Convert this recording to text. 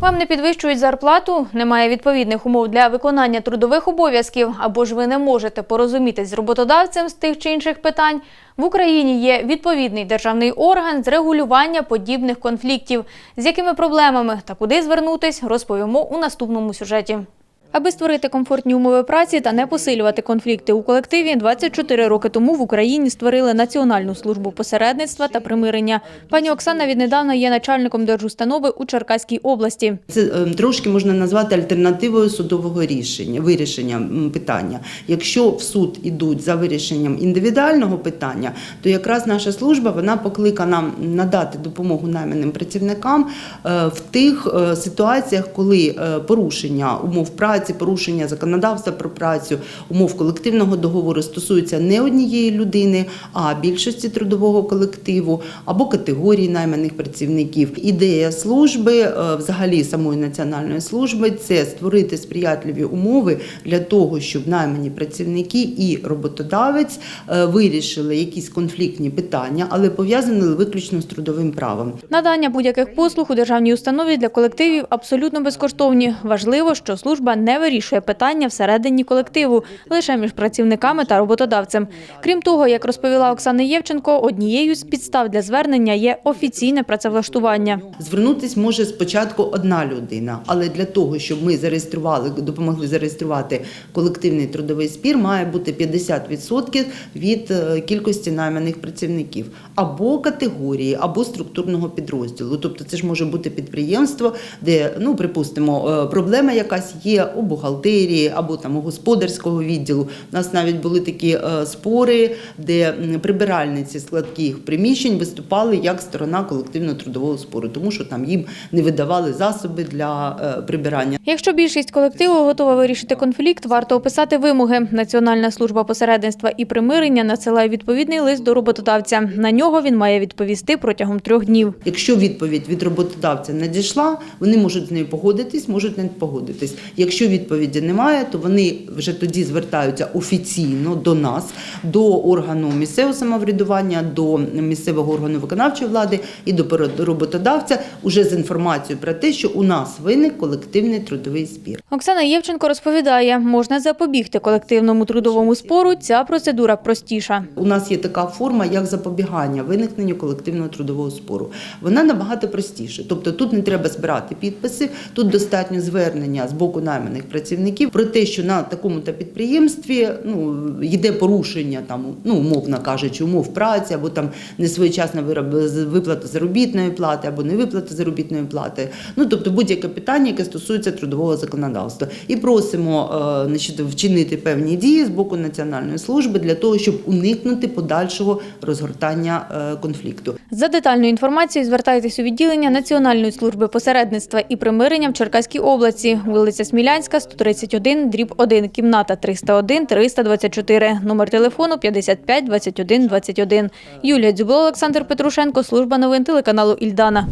Вам не підвищують зарплату, немає відповідних умов для виконання трудових обов'язків, або ж ви не можете порозумітись з роботодавцем з тих чи інших питань. В Україні є відповідний державний орган з регулювання подібних конфліктів. З якими проблемами та куди звернутись, розповімо у наступному сюжеті. Аби створити комфортні умови праці та не посилювати конфлікти у колективі, 24 роки тому в Україні створили Національну службу посередництва та примирення. Пані Оксана віднедавна є начальником держустанови у Черкаській області. Це е, трошки можна назвати альтернативою судового рішення, вирішення питання. Якщо в суд ідуть за вирішенням індивідуального питання, то якраз наша служба вона покликана надати допомогу найманим працівникам е, в тих е, ситуаціях, коли е, порушення умов праці, порушення законодавства про працю, умов колективного договору стосуються не однієї людини, а більшості трудового колективу або категорії найманих працівників. Ідея служби, е, взагалі самої національної служби, це створити сприятливі умови для того, щоб наймані працівники і роботодавець е, вирішили якісь конфліктні питання, але пов'язані виключно з трудовим правом. Надання будь-яких послуг у державній установі для колективів абсолютно безкоштовні. Важливо, що служба не вирішує питання всередині колективу, лише між працівниками та роботодавцем. Крім того, як розповіла Оксана Євченко, однією з підстав для звернення є офіційне працевлаштування. Звернутись може спочатку одна людина, але для того, щоб ми зареєстрували, допомогли зареєструвати колективний трудовий спір, має бути 50% від е, кількості найманих працівників або категорії, або структурного підрозділу. Тобто, це ж може бути підприємство, де ну припустимо, е, проблема якась є у бухгалтерії або там у господарського відділу. У нас навіть були такі е, спори, де прибиральниці складських приміщень виступали як сторона колективного трудового спору, тому що там їм не видавали засоби для е, прибирання. Якщо більшість колективу готова вирішити конфлікт, варто описати вимоги. Національна служба посередництва і примирення надсилає відповідний лист до роботодавця. На нього він має відповісти протягом трьох днів. Якщо відповідь від роботодавця надійшла, вони можуть з нею погодитись, можуть не погодитись. Якщо відповіді немає, то вони вже тоді звертаються офіційно до нас, до органу місцевого самоврядування, до місцевого органу виконавчої влади і до роботодавця уже з інформацією про те, що у нас виник колективний трудовий спір. Оксана Євченко розповідає, можна запобігти колективному трудовому спору. Ця процедура простіша. У нас є така форма, як запобігання виникненню колективного трудового спору. Вона набагато простіша. Тобто тут не треба збирати підписи, тут достатньо звернення з боку найманих працівників про те, що на такому то підприємстві ну йде порушення там, ну умовно кажучи, умов праці або там несвоєчасна виплата заробітної плати, або не виплата заробітної плати. Ну тобто будь-яке питання, яке стосується трудового законодавства, і просимо е, значить, вчинити певні дії з боку національної служби для того, щоб уникнути подальшого розгортання е, конфлікту. За детальною інформацією звертайтесь у відділення Національної служби посередництва і примирення в Черкаській області, вулиця Смілянська, 131, дріб 1, кімната 301, 324, номер телефону 55 21 21. Юлія Дзюбло, Олександр Петрушенко, служба новин телеканалу Ільдана.